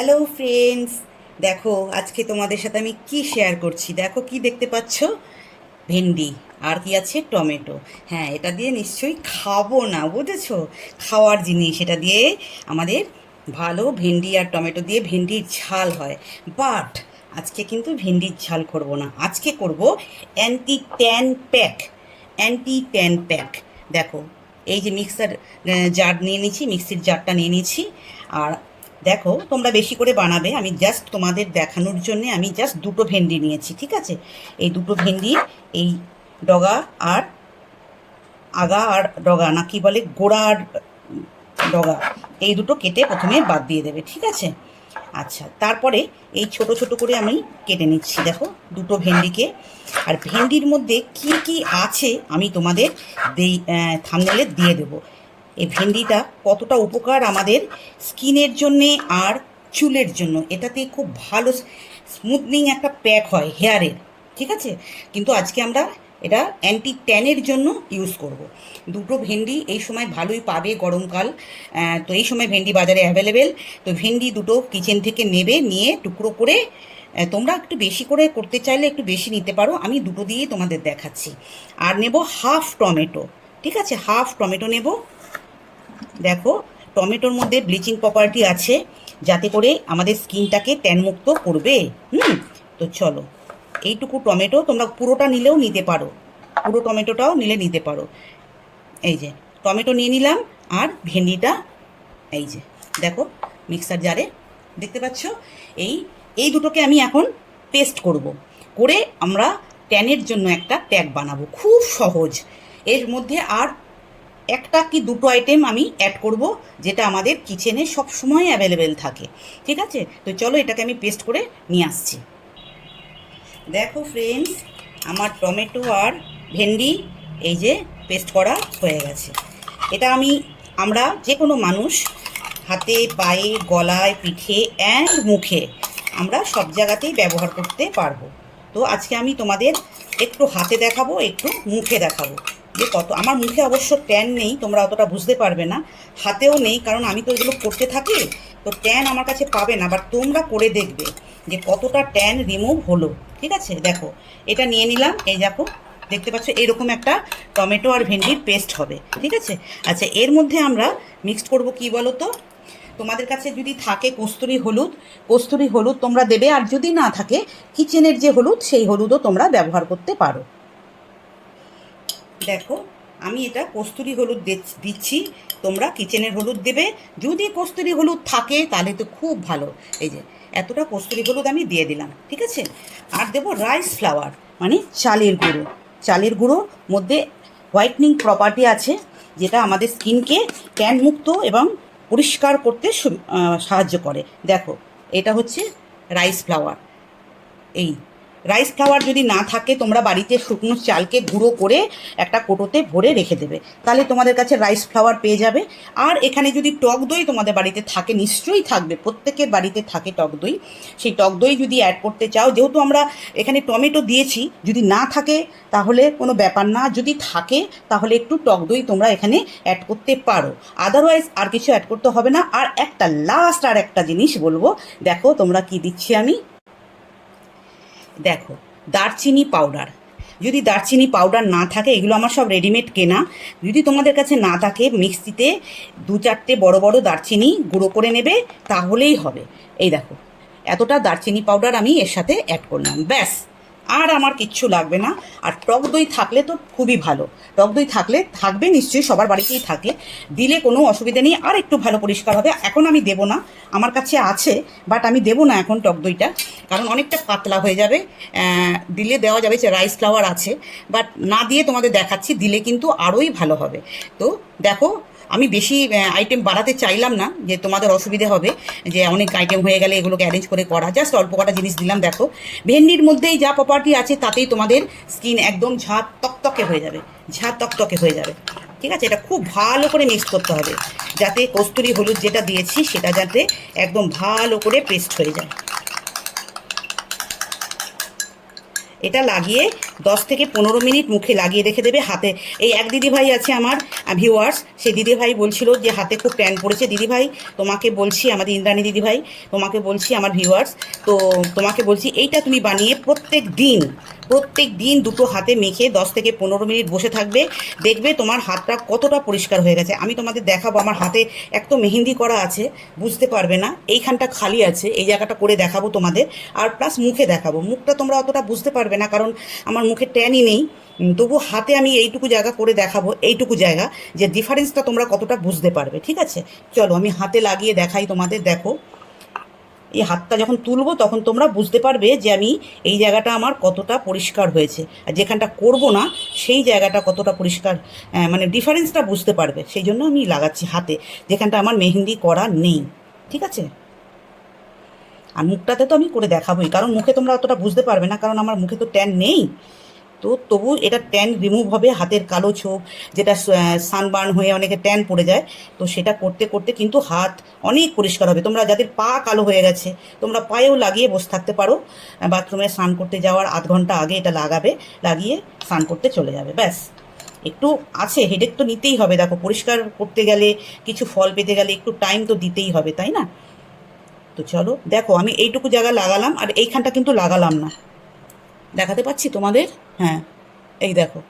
Hello friends দেখো, আজকে তোমাদের সাথে আমি কি শেয়ার করছি? দেখো, কি দেখতে পাচ্ছ? ভেন্ডি। আর কি আছে? টমেটো। হ্যাঁ এটা দিয়ে নিশ্চয়ই খাব না, বুঝেছ? খাওয়ার জিনিস। এটা দিয়ে আমাদের ভালো ভেন্ডি আর টমেটো দিয়ে ভেন্ডির ঝাল হয়। বাট আজকে কিন্তু ভেন্ডির ঝাল করব না। আজকে করব anti tan pack anti tan pack দেখো, এই যে মিক্সার জার নিয়ে নিয়েছি মিক্সির জারটা নিয়ে নিয়েছি। আর দেখো, তোমরা বেশি করে বানাবে, আমি জাস্ট তোমাদের দেখানোর জন্য আমি জাস্ট দুটো ভেন্ডি নিয়েছি, ঠিক আছে? এই দুটো ভেন্ডি, এই ডগা আর আগা আর ডগা, না কি বলে, গোড়া আর ডগা, এই দুটো কেটে প্রথমে বাদ দিয়ে দেবে, ঠিক আছে? আচ্ছা তারপরে এই ছোট ছোট করে আমি কেটে নিচ্ছি, দেখো, দুটো ভেন্ডিকে। আর ভেন্ডির মধ্যে কি কি আছে, আমি তোমাদের দেই থামনেলে দিয়ে দেবো। এই ভেন্ডিটা কতটা উপকার আমাদের স্কিনের জন্যে আর চুলের জন্য? এটাতে খুব ভালো স্মুথনিং একটা প্যাক হয় হেয়ারের, ঠিক আছে? কিন্তু আজকে আমরা এটা অ্যান্টি ট্যানের জন্য ইউজ করব। দুটো ভেন্ডি এই সময় ভালোই পাবে গরমকাল তো এই সময় ভেন্ডি বাজারে অ্যাভেলেবেল তো ভেন্ডি দুটো কিচেন থেকে নেবে, নিয়ে টুকরো করে তোমরা একটু বেশি করে করতে চাইলে একটু বেশি নিতে পারো, আমি দুটো দিয়েই তোমাদের দেখাচ্ছি। আর নেব হাফ টমেটো ঠিক আছে? হাফ টমেটো নেব। দেখো, টমেটোর মধ্যে ব্লিচিং প্রপার্টি আছে, যাতে করে আমাদের স্কিনটাকে ট্যানমুক্ত করবে। হুম, তো চলো, এইটুকু টমেটো তোমরা পুরোটা নিলেও নিতে পারো। পুরো টমেটোটাও নিলে নিতে পারো। এই যে, টমেটো নিয়ে নিলাম, আর ভেন্ডিটা, এই যে, দেখো মিক্সার জারে দেখতে পাচ্ছ? এই এই দুটোকে আমি এখন পেস্ট করব। করে আমরা ট্যানের জন্য একটা প্যাক বানাবো। খুব সহজ। এর মধ্যে আর একটা কি দুটো আইটেম আমি অ্যাড করব যেটা আমাদের কিচেনে সব সময় অ্যাভেলেবেল থাকে। ঠিক আছে? তো চলো এটাকে আমি পেস্ট করে নিয়ে আসছি। দেখো ফ্রেন্ডস আমার টমেটো আর ভেন্ডি এই যে পেস্ট করা হয়ে গেছে। এটা আমি, আমরা যে কোনো মানুষ, হাতে, পায়ে, গলায়, পিঠে অ্যান্ড মুখে আমরা সব জায়গাতেই ব্যবহার করতে পারব। তো আজকে আমি তোমাদের একটু হাতে দেখাবো, একটু মুখে দেখাবো। যে কত আমার মুখে অবশ্য ট্যান নেই, তোমরা অতটা বুঝতে পারবে না। হাতেও নেই, কারণ আমি তো এগুলো করতে থাকি, তো ট্যান আমার কাছে পাবে না। বাট তোমরা করে দেখবে যে কতটা ট্যান রিমুভ হলো। ঠিক আছে? দেখো, এটা নিয়ে নিলাম। এই দেখো, দেখতে পাচ্ছ, এরকম একটা টমেটো আর ভেন্ডির পেস্ট হবে। ঠিক আছে? আচ্ছা এর মধ্যে আমরা মিক্সড করব কি বলো তো তোমাদের কাছে যদি থাকে কস্তুরি হলুদ কস্তুরি হলুদ তোমরা দেবে। আর যদি না থাকে কিচেনের যে হলুদ, সেই হলুদও তোমরা ব্যবহার করতে পারো। দেখো, আমি এটা কস্তুরি হলুদ দিচ্ছি, তোমরা কিচেনের হলুদ দেবে। যদি কস্তুরি হলুদ থাকে, তাহলে তো খুব ভালো। এই যে, এতটা কস্তুরি হলুদ আমি দিয়ে দিলাম, ঠিক আছে? আর দেবো রাইস ফ্লাওয়ার মানে চালের গুঁড়ো। চালের গুঁড়োর মধ্যে হোয়াইটনিং প্রপার্টি আছে, যেটা আমাদের স্কিনকে ট্যান মুক্ত এবং পরিষ্কার করতে সাহায্য করে। দেখো, এটা হচ্ছে রাইস ফ্লাওয়ার এই রাইস ফ্লাওয়ার যদি না থাকে, তোমরা বাড়িতে শুকনো চালকে গুঁড়ো করে একটা কোটোতে ভরে রেখে দেবে। তাহলে তোমাদের কাছে রাইস ফ্লাওয়ার পেয়ে যাবে। আর এখানে যদি টক দই তোমাদের বাড়িতে থাকে, নিশ্চয়ই থাকবে। প্রত্যেকের বাড়িতে থাকে টক দই। সেই টক দই যদি অ্যাড করতে চাও, যেহেতু আমরা এখানে টমেটো দিয়েছি, যদি না থাকে, তাহলে কোনো ব্যাপার না। যদি থাকে, তাহলে একটু টক দই তোমরা এখানে অ্যাড করতে পারো। আদারওয়াইজ আর কিছু অ্যাড করতে হবে না। আর একটা লাস্ট আর একটা জিনিস বলব। দেখো তোমরা কি দিচ্ছি আমি। দেখো, দারচিনি পাউডার যদি দারচিনি পাউডার না থাকে, এগুলো আমার সব রেডিমেড কেনা। যদি তোমাদের কাছে না থাকে, মিক্সিতে দু চারটে বড় বড় দারচিনি গুঁড়ো করে নেবে, তাহলেই হবে। এই দেখো, এতটা দারচিনি পাউডার আমি এর সাথে অ্যাড করলাম, ব্যাস। আর আমার কিচ্ছু লাগবে না। আর টক দই থাকলে তো খুবই ভালো। টক দই থাকলে থাকবে নিশ্চয়ই, সবার বাড়িতেই থাকে দিলে কোনো অসুবিধা নেই, আর একটু ভালো পরিষ্কার হবে। এখন আমি দেবো না, আমার কাছে আছে বাট আমি দেবো না এখন টক দইটা, কারণ অনেকটা পাতলা হয়ে যাবে। দিলে দেওয়া যাবে, যে রাইস ফ্লাওয়ার আছে বাট না দিয়ে তোমাদের দেখাচ্ছি, দিলে কিন্তু আরোই ভালো হবে। তো দেখো আমি বেশি আইটেম বাড়াতে চাইলাম না যে তোমাদের অসুবিধে হবে, যে অনেক আইটেম হয়ে গেলে এগুলোকে অ্যারেঞ্জ করে করা। জাস্ট অল্প কটা জিনিস দিলাম, দেখো। ভেন্ডির মধ্যেই যা প্রপার্টি আছে, তাতেই তোমাদের স্কিন একদম ঝাঁ তকতকে হয়ে যাবে। ঝাঁ তকতকে হয়ে যাবে। ঠিক আছে? এটা খুব ভালো করে মিক্স করতে হবে, যাতে কস্তুরি হলুদ যেটা দিয়েছি, সেটা যাতে একদম ভালো করে পেস্ট হয়ে যায়। এটা লাগিয়ে দশ থেকে পনেরো মিনিট মুখে লাগিয়ে রেখে দেবে হাতে। এই এক দিদিভাই আছে আমার ভিউয়ার্স সেই দিদিভাই বলছিল যে হাতে খুব ট্যান পড়েছে। দিদিভাই, তোমাকে বলছি, আমাদের ইন্দ্রাণী দিদিভাই, তোমাকে বলছি, আমার ভিউয়ার্স তো তোমাকে বলছি, এইটা তুমি বানিয়ে প্রত্যেক দিন প্রত্যেক দিন দুটো হাতে মেখে দশ থেকে পনেরো মিনিট বসে থাকবে, দেখবে তোমার হাতটা কতটা পরিষ্কার হয়ে গেছে। আমি তোমাদের দেখাবো, আমার হাতে এক তো মেহেন্দি করা আছে, বুঝতে পারবে না, এইখানটা খালি আছে, এই জায়গাটা করে দেখাবো তোমাদের, আর প্লাস মুখে দেখাবো। মুখটা তোমরা অতটা বুঝতে পারবে না, কারণ আমার মুখে ট্যানই নেই। তবু হাতে আমি এইটুকু জায়গা করে দেখাবো, এইটুকু জায়গা, যে ডিফারেন্সটা তোমরা কতটা বুঝতে পারবে, ঠিক আছে? চলো, আমি হাতে লাগিয়ে দেখাই তোমাদের, দেখো। এই হাতটা যখন তুলবো, তখন তোমরা বুঝতে পারবে যে আমি এই জায়গাটা আমার কতটা পরিষ্কার হয়েছে। আর যেখানটা করব না, সেই জায়গাটা কতটা পরিষ্কার মানে ডিফারেন্সটা বুঝতে পারবে। সেই জন্য আমি লাগাচ্ছি হাতে, যেখানটা আমার মেহেন্দি করা নেই। ঠিক আছে? আর মুখটাতে তো আমি করে দেখাবোই, কারণ মুখে তোমরা অতটা বুঝতে পারবে না, কারণ আমার মুখে তো ট্যান নেই। তো তবু এটা ট্যান রিমুভ হবে, হাতের কালো ছোপ যেটা সানবার্ন হয়ে অনেকে ট্যান পড়ে যায়। তো সেটা করতে করতে কিন্তু হাত অনেক পরিষ্কার হবে। তোমরা যাদের পা কালো হয়ে গেছে, তোমরা পায়েও লাগিয়ে বসে থাকতে পারো। বাথরুমে স্নান করতে যাওয়ার আধ ঘণ্টা আগে এটা লাগাবে, লাগিয়ে স্নান করতে চলে যাবে, ব্যাস। একটু আছে হেডেক তো নিতেই হবে। দেখো, পরিষ্কার করতে গেলে, কিছু ফল পেতে গেলে একটু টাইম তো দিতেই হবে, তাই না? তো চলো, দেখো, আমি এইটুকু জায়গা লাগালাম, আর এইখানটা কিন্তু লাগালাম না। দেখাতে পাচ্ছি তোমাদের? হ্যাঁ এই দেখো,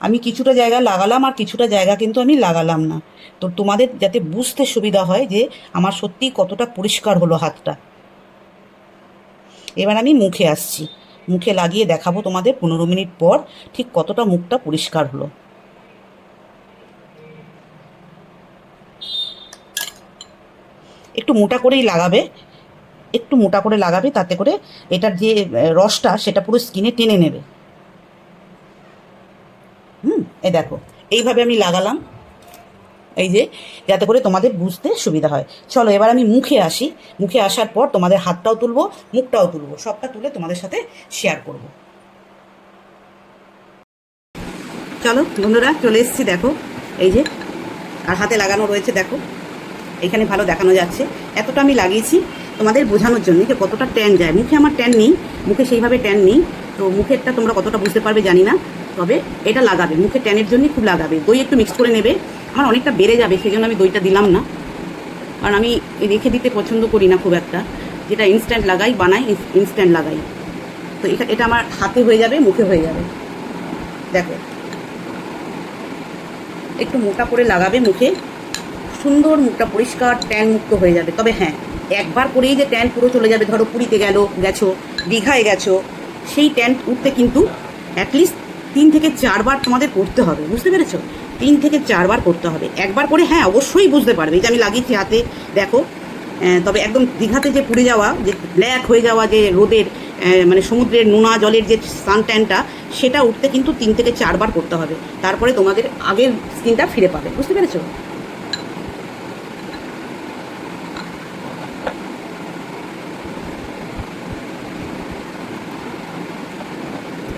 আমি কিছুটা জায়গা লাগালাম আর কিছুটা জায়গা কিন্তু আমি লাগালাম না। তো তোমাদের যাতে বুঝতে সুবিধা হয় যে আমার সত্যি কতটা পরিষ্কার হলো হাতটা। এবার আমি মুখে আসছি। মুখে লাগিয়ে দেখাবো তোমাদের পনেরো মিনিট পর ঠিক কতটা মুখটা পরিষ্কার হলো। একটু মোটা করেই লাগাবে। একটু মোটা করে লাগাবে, তাতে করে এটার যে রসটা সেটা পুরো স্কিনে টেনে নেবে। এই দেখো, এইভাবে আমি লাগালাম। এই যে, যাতে করে তোমাদের বুঝতে সুবিধা হয়। চলো, এবার আমি মুখে আসি। মুখে আসার পর তোমাদের হাতটাও তুলবো, মুখটাও তুলবো। সবটা তুলে তোমাদের সাথে শেয়ার করব। চলো, বন্ধুরা, চলে এসছি, দেখো। এই যে, আর হাতে লাগানো রয়েছে, দেখো। এখানে ভালো দেখানো যাচ্ছে। এতটা আমি লাগিয়েছি তোমাদের বোঝানোর জন্য যে কতটা ট্যান যায়। মুখে আমার ট্যান নেই, মুখে সেইভাবে ট্যান নেই। তো মুখেরটা তোমরা কতটা বুঝতে পারবে জানি না। তবে এটা লাগাবে। মুখে ট্যানের জন্যই খুব লাগাবে। দই একটু মিক্স করে নেবে। আমার অনেকটা বেড়ে যাবে সেই জন্য আমি দইটা দিলাম না। কারণ আমি রেখে দিতে পছন্দ করি না খুব একটা। যেটা ইনস্ট্যান্ট লাগাই, বানাই ইনস্ট্যান্ট লাগাই। তো এটা এটা আমার হাতে হয়ে যাবে, মুখে হয়ে যাবে। দেখো। একটু মোটা করে লাগাবে মুখে। সুন্দর মুখটা, পরিষ্কার ট্যান মুক্ত হয়ে যাবে। তবে হ্যাঁ একবার করেই যে ট্যান পুরো চলে যাবে, ধরো পুরীতে গেল, গেছো, দীঘায় গেছো, সেই ট্যান উঠতে কিন্তু অ্যাটলিস্ট তিন থেকে চারবার তোমাদের করতে হবে, বুঝতে পেরেছ? তিন থেকে চারবার করতে হবে। একবার করে হ্যাঁ অবশ্যই বুঝতে পারবে। এই যে আমি লাগিয়েছি হাতে, দেখো তবে একদম দীঘাতে যে পুড়ে যাওয়া, যে ব্ল্যাক হয়ে যাওয়া যে রোদের মানে সমুদ্রের নোনা জলের যে সান ট্যানটা, সেটা উঠতে কিন্তু তিন থেকে চারবার করতে হবে। তারপরে তোমাদের আগের স্কিনটা ফিরে পাবে, বুঝতে পেরেছ?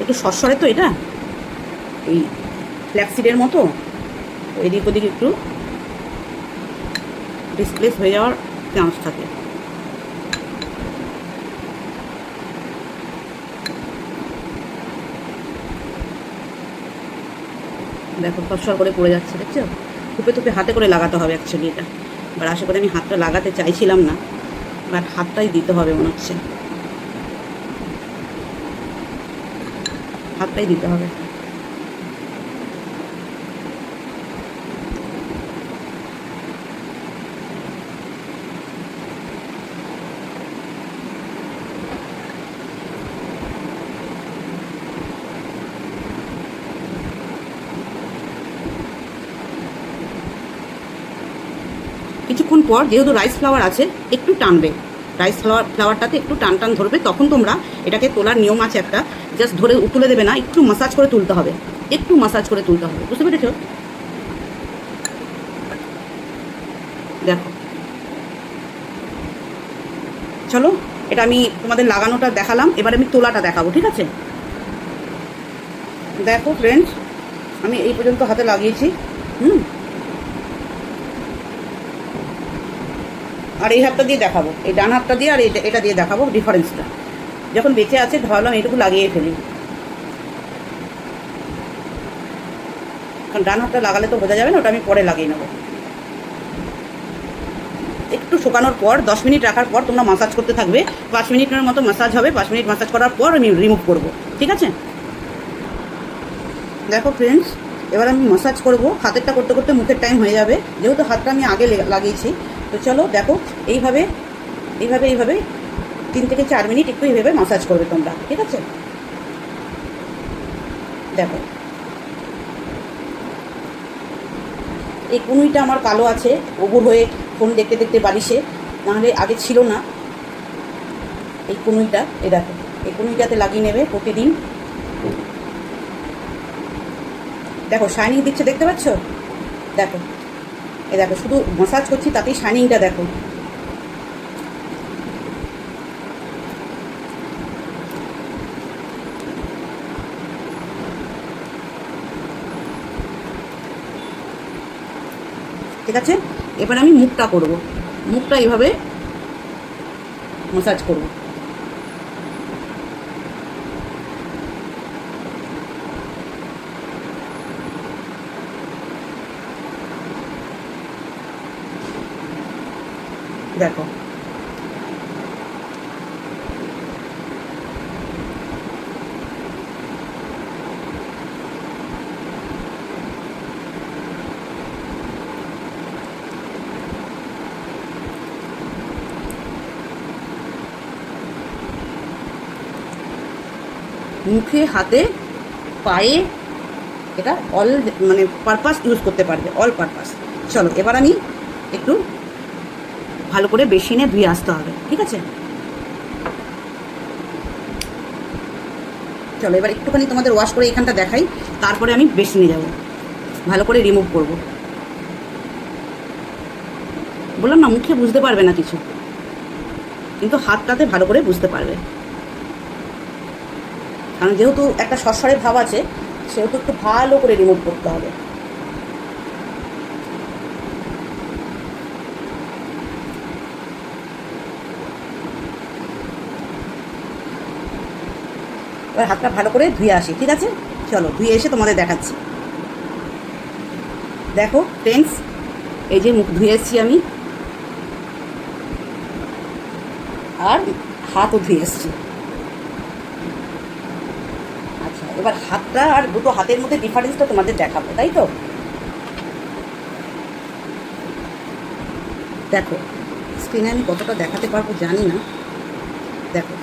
একটু সরসরে তো এটা? এই ফ্ল্যাক্সিডের মতো এদিক ওদিক একটু ডিসপ্লেস হয়ে যাওয়ার চান্স থাকে। দেখো সরসর করে পড়ে যাচ্ছে, দেখছ? থুপে থুপে হাতে করে লাগাতে হবে অ্যাকচুয়ালি এটা। এবার আশা করে আমি হাতটা লাগাতে চাইছিলাম না বাট হাতটাই দিতে হবে মনে হচ্ছে। হাতটাই দিতে হবে। কিছুক্ষণ পর যেহেতু রাইস ফ্লাওয়ার আছে, একটু টানবে। রাইস ফ্লাওয়ার ফ্লাওয়ারটাতে একটু টান টান ধরবে, তখন তোমরা এটাকে তোলার নিয়ম আছে একটা জাস্ট ধরে তুলে দেবে না, একটু মাসাজ করে তুলতে হবে। একটু মাসাজ করে তুলতে হবে, বুঝতে পেরেছ? দেখো। চলো, এটা আমি তোমাদের লাগানোটা দেখালাম, এবার আমি তোলাটা দেখাবো, ঠিক আছে? দেখো ফ্রেন্ডস আমি এই পর্যন্ত হাতে লাগিয়েছি, হুম? আর এই হাতটা দিয়ে দেখাবো। এই ডান হাতটা দিয়ে আর এটা এটা দিয়ে দেখাবো ডিফারেন্সটা যখন বেঁচে আছে ভাবলাম এটুকু লাগিয়ে ফেলি। কারণ ডান হাতটা লাগালে তো বোঝা যাবে না, ওটা আমি পরে লাগিয়ে নেব। একটু শুকানোর পর, দশ মিনিট রাখার পর তোমরা মাসাজ করতে থাকবে। পাঁচ মিনিটের মতো মাসাজ হবে। পাঁচ মিনিট মাসাজ করার পর আমি রিমুভ করব। ঠিক আছে? দেখো ফ্রেন্ডস এবার আমি মাসাজ করব। হাতেরটা করতে করতে মুখের টাইম হয়ে যাবে। যেহেতু হাতটা আমি আগে লাগিয়েছি তো চলো দেখো, এইভাবে এইভাবে এইভাবে তিন থেকে চার মিনিট একটু এইভাবে মাসাজ করবে তোমরা, ঠিক আছে? দেখো। এই কুনুইটা আমার কালো আছে ওগুর হয়ে ফোন দেখতে দেখতে বালিশে, নাহলে আগে ছিল না। এই কুনুইটা এ দেখো, এই কুনুইটাতে লাগিয়ে নেবে প্রতিদিন। দেখো শাইনিং দিচ্ছে, দেখতে পাচ্ছ? দেখো এ দেখো, শুধু মাসাজ করছি, তাতেই শাইনিংটা দেখো। ঠিক আছে? এবার আমি মুখটা করব। মুখটা এইভাবে মাসাজ করব। দেখো। মুখে, হাতে, পায়ে, এটা অল মানে পারপাস ইউজ করতে পারবে অল পারপাস চলো, এবার আমি একটু ভালো করে বেসিনে ধুয়ে আসতে হবে, ঠিক আছে? চলো, এবার একটুখানি তোমাদের ওয়াশ করে এখানটা দেখাই, তারপরে আমি বেসিনে যাব। ভালো করে রিমুভ করব। বললাম না, মুখে বুঝতে পারবে না কিছু। কিন্তু হাতটাতে ভালো করে বুঝতে পারবে। কারণ যেহেতু একটা সরসরে ভাব আছে, সেহেতু একটু ভালো করে রিমুভ করতে হবে। এবার হাতটা ভালো করে ধুয়ে আসি, ঠিক আছে? চলো, ধুয়ে এসে তোমাদের দেখাচ্ছি। দেখো ফ্রেন্ডস এই যে মুখ ধুয়ে এসেছি আমি। আর হাতও ধুয়ে এসেছি। আচ্ছা এবার হাতটা আর দুটো হাতের মধ্যে ডিফারেন্সটা তোমাদের দেখাবো, তাই তো? দেখো স্ক্রিনে আমি কতটা দেখাতে পারব জানি না। দেখো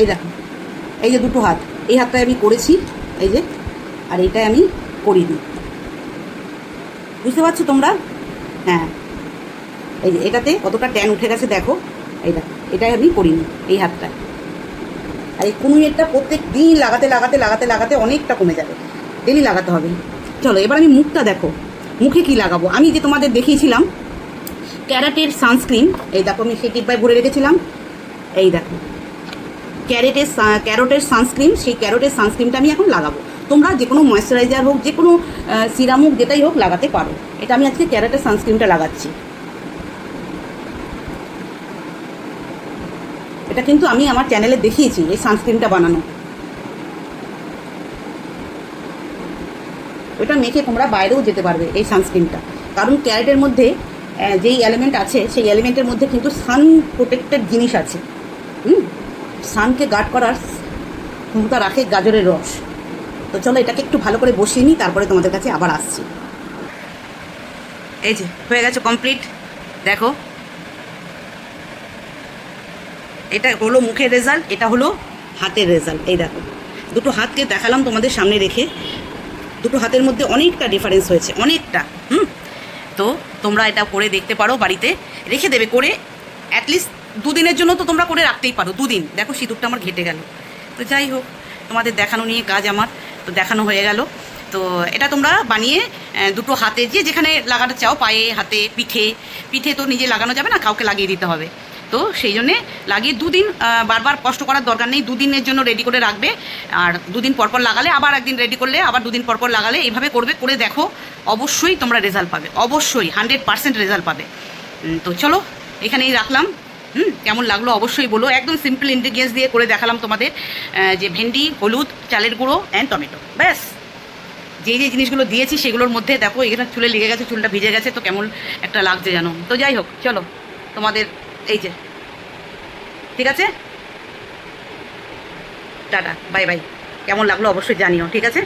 এই দেখো, এই যে দুটো হাত, এই হাতটায় আমি করেছি, এই যে, আর এইটাই আমি করিনি। বুঝতে পারছ তোমরা? হ্যাঁ। এই যে এটাতে কতটা ট্যান উঠে গেছে দেখো, এই দেখো, এটাই আমি করিনি, এই হাতটায়। আর এই কুনুইয়েরটা প্রত্যেক দিন লাগাতে লাগাতে লাগাতে লাগাতে অনেকটা কমে যাবে। ডেলি লাগাতে হবে। চলো, এবার আমি মুখটা দেখো, মুখে কি লাগাবো? আমি যে তোমাদের দেখিয়েছিলাম, ক্যারাটের সানস্ক্রিন এই দেখো আমি সেই টিপ্পায় ভরে রেখেছিলাম, এই দেখো। ক্যারেটের ক্যারোটের সানস্ক্রিন, সেই ক্যারোটের সানস্ক্রিনটা আমি এখন লাগাবো। তোমরা যে কোনো ময়েশ্চারাইজার হোক যে কোনো সিরাম হোক, যেটাই হোক লাগাতে পারো। এটা আমি আজকে ক্যারেটের সানস্ক্রিনটা লাগাচ্ছি। এটা কিন্তু আমি আমার চ্যানেলে দেখিয়েছি, এই সানস্ক্রিনটা বানানো। ওটা মেখে তোমরা বাইরেও যেতে পারবে এই সানস্ক্রিনটা। কারণ ক্যারেটের মধ্যে যেই এলিমেন্ট আছে, সেই এলিমেন্টের মধ্যে কিন্তু সান প্রোটেক্টেড জিনিস আছে। হুম? সানকে গার্ড করার ক্ষমতা রাখে গাজরের রস। তো চলো এটাকে একটু ভালো করে বসিয়ে নিই, তারপরে তোমাদের কাছে আবার আসছি। এই যে, হয়ে গেছে কমপ্লিট দেখো। এটা হলো মুখের রেজাল্ট এটা হলো হাতের রেজাল্ট এই দেখো। দুটো হাতকে দেখালাম তোমাদের সামনে রেখে। দুটো হাতের মধ্যে অনেকটা ডিফারেন্স হয়েছে, অনেকটা, হুম? তো তোমরা এটা করে দেখতে পারো বাড়িতে। রেখে দেবে, করে অ্যাটলিস্ট দুদিনের জন্য তো তোমরা করে রাখতেই পারো, দুদিন। দেখো সিঁদুরটা আমার ঘেটে গেল। তো যাই হোক, তোমাদের দেখানো নিয়ে কাজ আমার। তো দেখানো হয়ে গেল। তো এটা তোমরা বানিয়ে দুটো হাতে যে যেখানে লাগাতে চাও, পায়ে, হাতে, পিঠে। পিঠে তো নিজে লাগানো যাবে না, কাউকে লাগিয়ে দিতে হবে। তো সেই জন্যে লাগিয়ে দুদিন বারবার কষ্ট করার দরকার নেই। দুদিনের জন্য রেডি করে রাখবে। আর দুদিন পরপর লাগালে আবার একদিন রেডি করলে, আবার দুদিন পরপর লাগালে এইভাবে করবে, করে দেখো। অবশ্যই তোমরা রেজাল্ট পাবে। অবশ্যই হান্ড্রেড পার্সেন্ট রেজাল্ট পাবে। তো চলো, এখানেই রাখলাম। হুম, কেমন লাগল অবশ্যই বলো। একদম সিম্পল ইনগ্রিডিয়েন্টস দিয়ে করে দেখালাম তোমাদের যে ভেন্ডি, হলুদ, চালের গুঁড়ো অ্যান্ড টমেটো। ব্যাস। যে যে জিনিসগুলো দিয়েছি সেগুলোর মধ্যে দেখো, এখানে চুলে লেগে গেছে, চুলটা ভিজে গেছে, তো কেমন একটা লাগছে জানো তো যাই হোক, চলো, তোমাদের এই যে। ঠিক আছে? টাটা বাই বাই কেমন লাগল অবশ্যই জানিও, ঠিক আছে?